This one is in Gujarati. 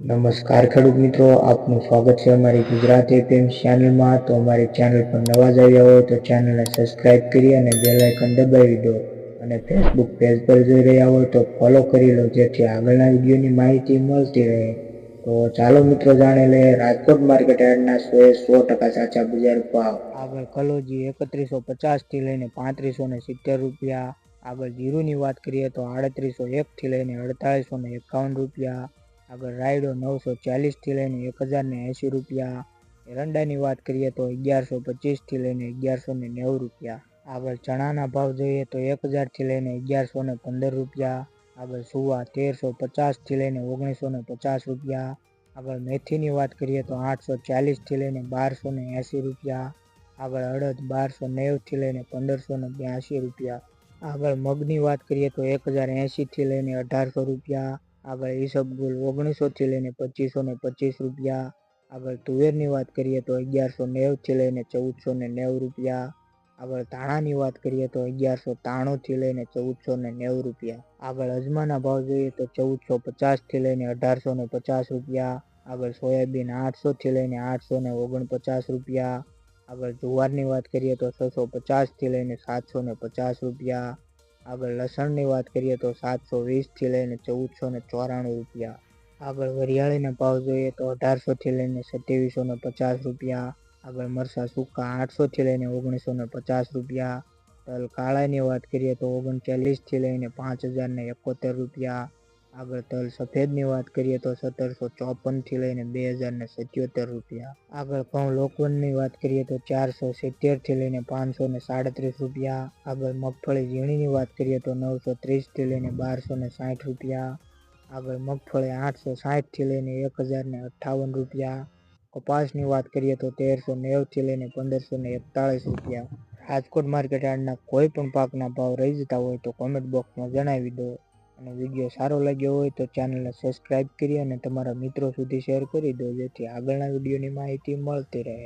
નમસ્કાર ખેડૂત મિત્રો, આપનું સ્વાગત છે અમારી ગુજરાતી એપીએમ ચેનલમાં. તો અમારી ચેનલ પર નવા જ આવ્યા હોય તો ચેનલને સબસ્ક્રાઇબ કરી અને બેલ આઇકન દબાવી દો. અને ફેસબુક પેજ પર જોઈ રહ્યા હોય તો ફોલો કરી લો, જેથી આગળના વિડીયોની માહિતી મળતી રહે. તો ચાલો મિત્રો, જાણી લઈએ રાજકોટ માર્કેટ યાર્ડના સો એ સો ટકા સાચા બજાર ભાવ. આગળ કલોજી એકત્રીસો પચાસથી લઈને પાંત્રીસો ને સિત્તેર રૂપિયા. આગળ જીરુની વાત કરીએ તો આડત્રીસો એકથી લઈને અડતાલીસો ને એકાવન રૂપિયા. આગળ રાયડો નવસો ચાલીસથી લઈને એક હજારને એંશી રૂપિયા. એરંડાની વાત કરીએ તો અગિયારસો પચીસથી લઈને અગિયારસો ને નેવું રૂપિયા. આગળ ચણાના ભાવ જોઈએ તો એક હજારથી લઈને અગિયારસો ને પંદર રૂપિયા. આગળ સુવા તેરસો પચાસથી લઈને ઓગણીસો ને પચાસ રૂપિયા. આગળ મેથીની વાત કરીએ તો આઠસો ચાલીસથી લઈને બારસો ને એંશી રૂપિયા. આગળ અડદ બારસો નેવથી લઈને પંદરસો ને બ્યાસી રૂપિયા. આગળ મગની વાત કરીએ તો એક હજાર એંશીથી લઈને અઢારસો રૂપિયા. આગળ ઈસબગુલ ઓગણીસોથી લઈને પચીસો ને પચીસ રૂપિયા આગળ તુવેરની વાત કરીએ તો અગિયારસો નેવથી લઈને ચૌદસો ને નેવું રૂપિયા. આગળ ધાણાની વાત કરીએ તો અગિયારસો ત્રાણુંથી લઈને ચૌદસો ને નેવું રૂપિયા. આગળ અજમાના ભાવ જોઈએ તો ચૌદસો પચાસથી લઈને અઢારસો ને પચાસ રૂપિયા. આગળ સોયાબીન આઠસોથી લઈને આઠસો ને ઓગણપચાસ રૂપિયા. આગળ જુવારની વાત કરીએ તો છસો પચાસથી લઈને સાતસો ને પચાસ રૂપિયા. આગળ લસણની વાત કરીએ તો સાતસો વીસથી લઈને ચૌદસો ને ચોરાણું રૂપિયા. આગળ વરિયાળીના ભાવ જોઈએ તો અઢારસોથી લઈને સત્યાવીસો ને પચાસ રૂપિયા. આગળ મરસા સૂકા આઠસોથી લઈને ઓગણીસો ને પચાસ રૂપિયા. તલ કાળાની વાત કરીએ તો ઓગણચાલીસથી લઈને પાંચ હજાર ને એકોતેર રૂપિયા. આગળ તલ સફેદની વાત કરીએ તો સત્તરસો ચોપનથી લઈને બે હજાર ને સત્યોતેર રૂપિયા. આગળ ઘઉં લોકવનની વાત કરીએ તો ચારસો સિત્તેરથી લઈને પાંચસો ને સાડત્રીસ રૂપિયા. આગળ મગફળી ઝીણીની વાત કરીએ તો નવસો ત્રીસથી લઈને બારસો ને સાઠ રૂપિયા. આગળ મગફળી આઠસો સાઠથી લઈને એક હજાર ને અઠ્ઠાવન રૂપિયા. કપાસની વાત કરીએ તો તેરસો નેવથી લઈને પંદરસો ને એકતાળીસ રૂપિયા. રાજકોટ માર્કેટ યાર્ડના કોઈ પણ પાકના ભાવ રહી જતા હોય તો કોમેન્ટ બોક્સમાં જણાવી દો. અને વીડિયો સારો લાગ્યો હોય તો ચેનલને સબસ્ક્રાઇબ કરી અને તમારા મિત્રો સુધી શેર કરી દો જેથી આગળના વિડીયોની માહિતી મળતી રહે.